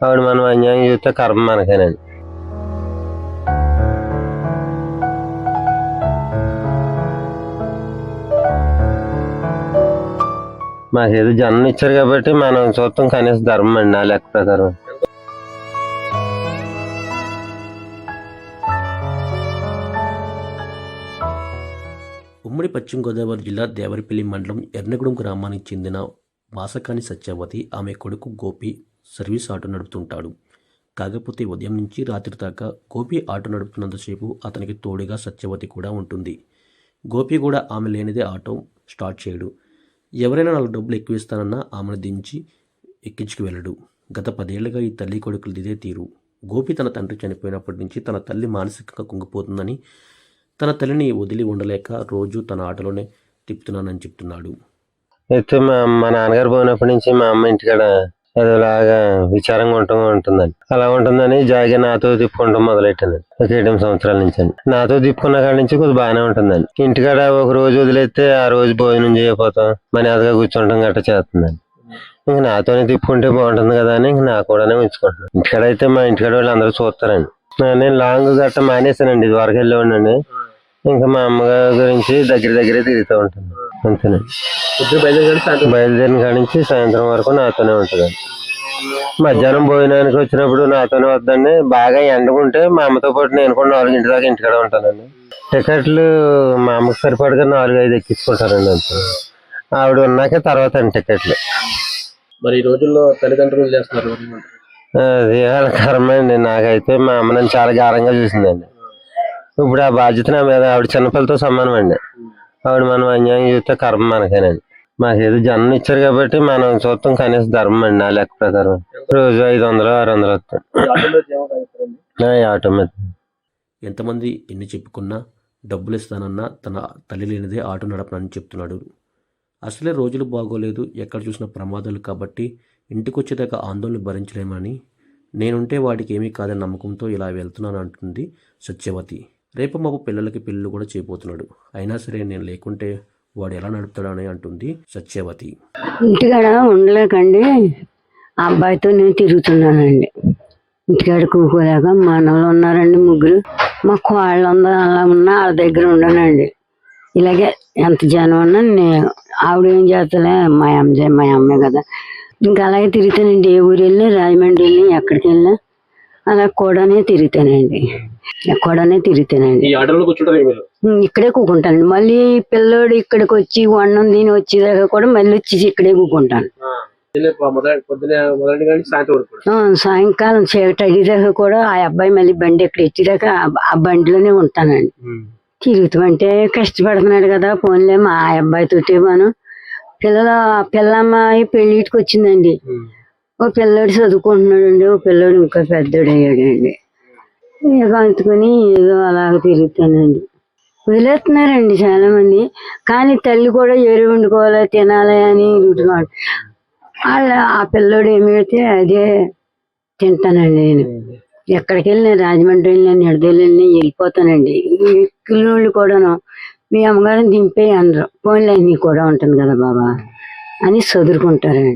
ఆవిడ మనం అన్యాయం చేస్తే కర్మ మనకేనండి మాకేదో జన్మ ఇచ్చారు కాబట్టి మనం చూస్తాం కనీసం ధర్మం అండి నా లెక్క ప్రకారం ఉమ్మడి పశ్చిమ గోదావరి జిల్లా దేవరిపల్లి మండలం ఎర్నగూడెం గ్రామానికి చెందిన వాసకాని సత్యవతి ఆమె కొడుకు గోపి సర్వీస్ ఆటో నడుపుతుంటాడు. కాకపోతే ఉదయం నుంచి రాత్రి దాకా గోపి ఆటో నడుపుతున్నంతసేపు అతనికి తోడుగా సత్యవతి కూడా ఉంటుంది. గోపి కూడా ఆమె లేనిదే ఆటో స్టార్ట్ చేయడు. ఎవరైనా నాలుగు డబ్బులు ఎక్కువిస్తానన్నా ఆమెను దించి ఎక్కించుకు వెళ్ళడు. గత పదేళ్ళుగా ఈ తల్లి కొడుకులు ఇదే తీరు. గోపి తన తండ్రి చనిపోయినప్పటి నుంచి తన తల్లి మానసికంగా కుంగిపోతుందని తన తల్లిని వదిలి ఉండలేక రోజు తన ఆటలోనే తిప్పుతున్నానని చెప్తున్నాడు. అయితే మా మా నాన్నగారు పోయినప్పటి నుంచి మా అమ్మ ఇంటికాడ అదిలాగా విచారంగా ఉంటూ ఉంటుందండి. అలా ఉంటుందని జాయిగా నాతో తిప్పుకుంటాం మొదలెట్టాను ఒక ఏడు సంవత్సరాల నుంచి అండి నాతో తిప్పుకున్న కాడ నుంచి కొద్దిగా బాగానే ఉంటుందండి. ఇంటికాడ ఒక రోజు వదిలేస్తే ఆ రోజు భోజనం చేయకపోతాం. మనీ అదిగా కూర్చుంటాం గట్ట చేస్తుందండి. ఇంక నాతోనే తిప్పుకుంటే బాగుంటుంది కదా అని ఇంక నా కూడానే ఉంచుకుంటున్నాను. ఇంటికాడ అయితే మా ఇంటికాడ వాళ్ళు అందరూ చూస్తారండి. నేను లాంగ్ గట్ట మానేసానండి ఇది వరకు వెళ్ళేవాడినండి ఇంకా మా అమ్మగారి గురించి దగ్గర దగ్గరే తిరుగుతూ ఉంటాను అంతేనండి బయలుదేరిన కాడి నుంచి సాయంత్రం వరకు నాతోనే ఉంటుందండి మధ్యాహ్నం భోజనానికి వచ్చినప్పుడు నాతోనే వద్దండి. బాగా ఎండకుంటే మా అమ్మతో పాటు నేను కూడా నాలుగింటి దాకా ఇంటికాడ ఉంటానండి. టికెట్లు మా అమ్మకి సరిపడగా నాలుగు ఐదు ఎక్కించుకుంటానండి అంతే. ఆవిడ ఉన్నాకే తర్వాత అండి టికెట్లు. మరి ఈ రోజుల్లో తల్లిదండ్రులు చేస్తున్నారు అది వాళ్ళ కర్మ అండి. నాకైతే మా అమ్మ నన్ను చాలా గారంగా చూసిందండి. ఇప్పుడు ఆ బాధ్యత నా మీద ఆవిడ చిన్నపిల్లతో సమానం అండి ఆవిడ మనం అన్యాయం చూస్తే కర్మ మనకేనండి మాకేదో జన్మ ఇచ్చారు కాబట్టి మనం చూస్తాం కనీసం ధర్మం అండి నా లెక్క ప్రకారం. రోజు ఐదు వందలు ఆరు వందలు వస్తాయి. ఆ, ఈ ఆటో మీద ఎంతమంది ఎన్ని చెప్పుకున్నా డబ్బులు ఇస్తానన్నా తన తల్లి లేనిదే ఆటో నడపనని చెప్తున్నాడు. అసలే రోజులు బాగోలేదు ఎక్కడ చూసిన ప్రమాదాలు కాబట్టి ఇంటికి వచ్చేదాకా ఆందోళన భరించలేమని. నేనుంటే వాడికి ఏమీ కాదని నమ్మకంతో ఇలా వెళ్తున్నాను అంటుంది సత్యవతి. రేపు మాకు పిల్లలకి పిల్లలు కూడా చేయబోతున్నాడు. అయినా సరే నేను లేకుంటే వాడు ఎలా నడుపుతాడని అంటుంది సత్యవతి. ఇంటికాడ ఉండలేకండి. ఆ అబ్బాయితో నేను తిరుగుతున్నానండి. ఇంటికాడ కూకోలేక మనవలు ఉన్నారండి ముగ్గురు. మా కోళ్ళు ఉందా అలా ఉన్నా వాళ్ళ దగ్గర ఉండనండి. ఇలాగే ఎంత జనం ఉన్నా నేను ఆవిడ ఏం చేస్తలే మా అమ్మ మా అమ్మే కదా. ఇంకా అలాగే తిరుగుతానండి. ఏ ఊరు వెళ్ళి రాజమండ్రి వెళ్ళి ఎక్కడికి వెళ్ళినా అలా కూడానే తిరుగుతానండి. కూడానే తిరుగుతానండి ఈ ఆటోలో కూర్చుంటారు ఇక్కడే కూకుంటానండి. మళ్ళీ పిల్లోడు ఇక్కడికి వచ్చి వండం దీని వచ్చేదాకా కూడా మళ్ళీ వచ్చి ఇక్కడే కూకుంటాను. సాయంకాలం చీకటి అడిగేదాకా కూడా ఆ అబ్బాయి మళ్ళీ బండి ఎక్కడ ఎట్టేదాకా ఆ- బండిలోనే ఉంటానండి. తిరుగుతామంటే కష్టపడుతున్నాడు కదా పోన్లే మా ఆ అబ్బాయి తోటి మనం పిల్లల పిల్లమ్మాయి పెళ్ళిటికి వచ్చిందండి. ఓ పిల్లోడు చదువుకుంటున్నాడండి ఓ పిల్లోడు ఇంకా పెద్దోడు అయ్యాడండి ఇక అందుకుని ఏదో అలాగ తిరుగుతానండి. వదిలేస్తున్నారండి చాలా మంది కానీ తల్లి కూడా ఎరు వండుకోవాలి తినాలి అని రుటుకోవాలి వాళ్ళ ఆ పిల్లోడు ఏమి పెడితే అదే తింటానండి నేను. ఎక్కడికి వెళ్ళినా రాజమండ్రి వెళ్ళినా నిడదలు వెళ్ళినా వెళ్ళిపోతానండి. ఈ ఎక్కిలోళ్ళు కూడాను మీ అమ్మగారిని దింపే అందరు. పోన్లే నీ కూడా ఉంటుంది కదా బాబా అని చదువుకుంటారండి